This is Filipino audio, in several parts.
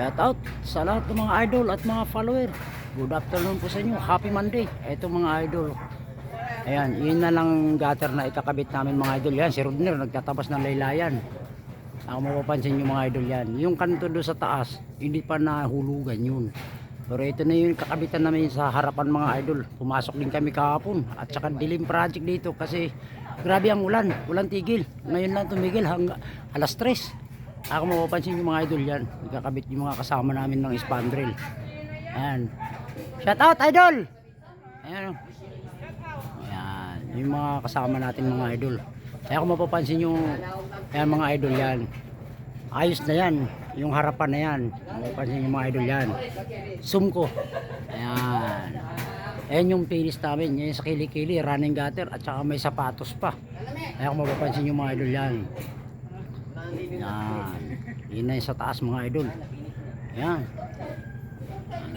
Shout out sa lahat ng mga idol at mga follower. Good afternoon po sa inyo. Happy Monday. Ito mga idol. Ayan, yun na lang gutter na ikakabit namin mga idol. Yan, si Rodner nagtatabas ng laylayan. Ako mapapansin nyo mga idol yan. Yung kanto doon sa taas, hindi pa nahulugan yun. Pero ito na yung kakabitan namin sa harapan mga idol. Pumasok din kami kahapon. At saka dilim project dito kasi grabe ang ulan. Ulan tigil. Ngayon lang tumigil hanggang alas 3. Ako mapapansin yung mga idol yan. Ikakabit yung mga kasama namin ng spandrel. Ayan. Shout out idol! Ayan. oh. Ayan. Yung mga kasama natin mga idol. Kaya kung mapapansin yung ayan, mga idol yan. Ayos na yan. Yung harapan na yan. Mapapansin yung mga idol yan. Zoom ko. Ayan. Ayan yung finish namin. Yan sa kilikili, running gutter at saka may sapatos pa. Kaya kung mapapansin yung mga idol yan. Yan. Yun na sa taas mga idol. Yan.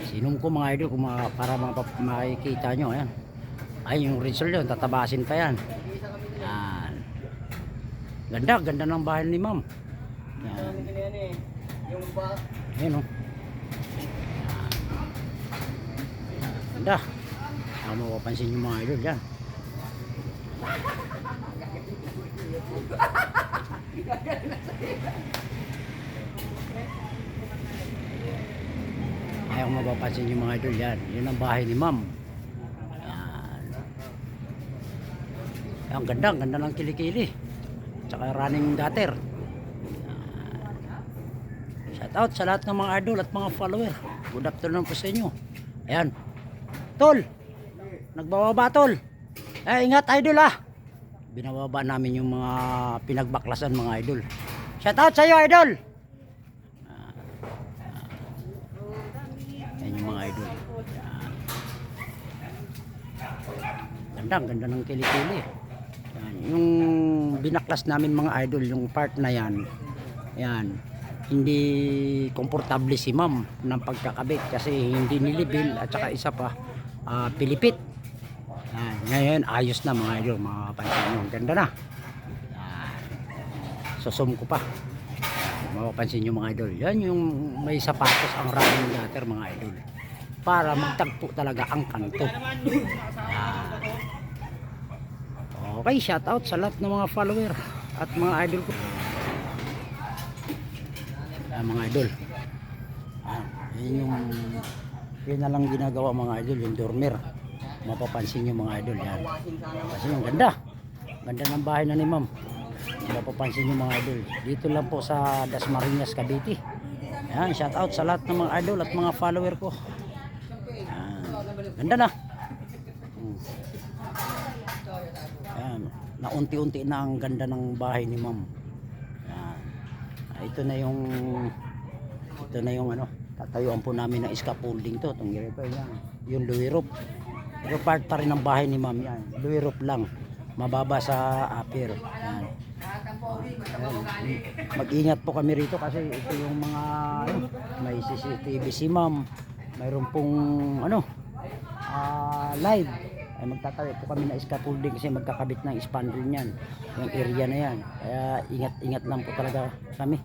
Sinum ko mga idol kung mga, para makikita nyo. Ayan. Ay yung result yun. Tatabasin pa yan. Yan. Ganda. Ganda ng bahay ni ma'am. Yan. Ayan o. Ganda. Ako mapapansin yung mga idol yan. Ayaw mapapansin yung mga idol yan. Yun ang bahay ni ma'am. Yan. Ang ganda, ang ganda ng kilikili. Tsaka running gutter. Shout out sa lahat ng mga idol at mga follower. Good afternoon po sa inyo. Ayan. Tol! Nagbababa tol. Eh, ingat idol ah. Binababa namin yung mga pinagbaklasan mga idol. Shout out sa iyo idol. Ah, ah. Ayan yung mga idol. Ayan. Ganda, ang ganda ng kilikili. Yan. Yung binaklas namin mga idol, yung part na yan, yan, hindi komportable si ma'am ng pagkakabit kasi hindi nilibil at saka isa pa, ah, pilipit. Yan. Ngayon, ayos na mga idol, mga pansin nyo. Ganda na. Susum ko pa. Mapapansin nyo mga idol. Yan yung may sapatos ang running gutter mga idol. Para magtagpo talaga ang kanto. Yan. Okay, shout out sa lahat ng mga follower at mga idol ko. Ayan, mga idol. Ayan, yun yung yun na lang ginagawa mga idol, yung dormer. Mapapansin yung mga idol yan. Kasi yung ganda. Ganda ng bahay na ni ma'am. Mapapansin yung mga idol. Dito lang po sa Dasmariñas, Cavite. Ayan, shout out sa lahat ng mga idol at mga follower ko. Ganda na. Hmm. Ayan, na unti-unti na ang ganda ng bahay ni ma'am. Ito na yung ito na yung ano, tatayuan po namin ng scaffolding to, itong repair yan. Yung Louis roof. Pero part pa rin ng bahay ni ma'am yan. Louis roof lang. Mababa sa upper. Ayan. Mag-ingat po kami rito kasi ito yung mga ano, may CCTV si ma'am. Mayroon pong ano, ah, live. Ay magtatawi po kami na scaffolding kasi magkakabit ng spandrel niyan. Yung area na yan. Kaya ingat ingat lang po talaga kami.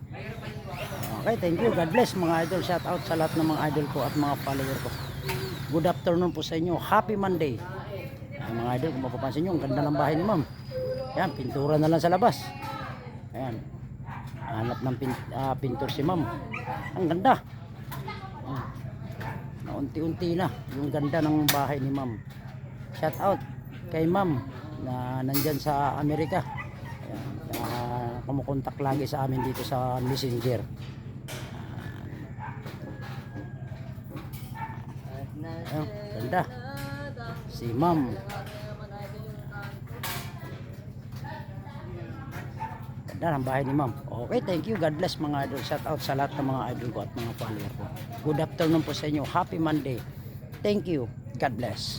Okay thank you. God bless mga idol. Shout out sa lahat ng mga idol ko at mga follower ko. Good afternoon po sa inyo. Happy Monday. Ay, mga idol kung mapapansin nyo ang ganda ng bahay ni ma'am. Yan pintura na lang sa labas. Ayan. Hanap ng pin, ah, pintor si ma'am. Ang ganda unti-unti na yung ganda ng bahay ni ma'am. Shout out kay ma'am na nandyan sa Amerika. Ayan, na kumukontak lagi sa amin dito sa messenger. Ayan, ganda. Si ma'am ganda ng bahay ni ma'am. Okay thank you. God bless mga idol. Shout out sa lahat ng mga idol ko at mga follower ko. Good afternoon po sa inyo. Happy Monday. Thank you. God bless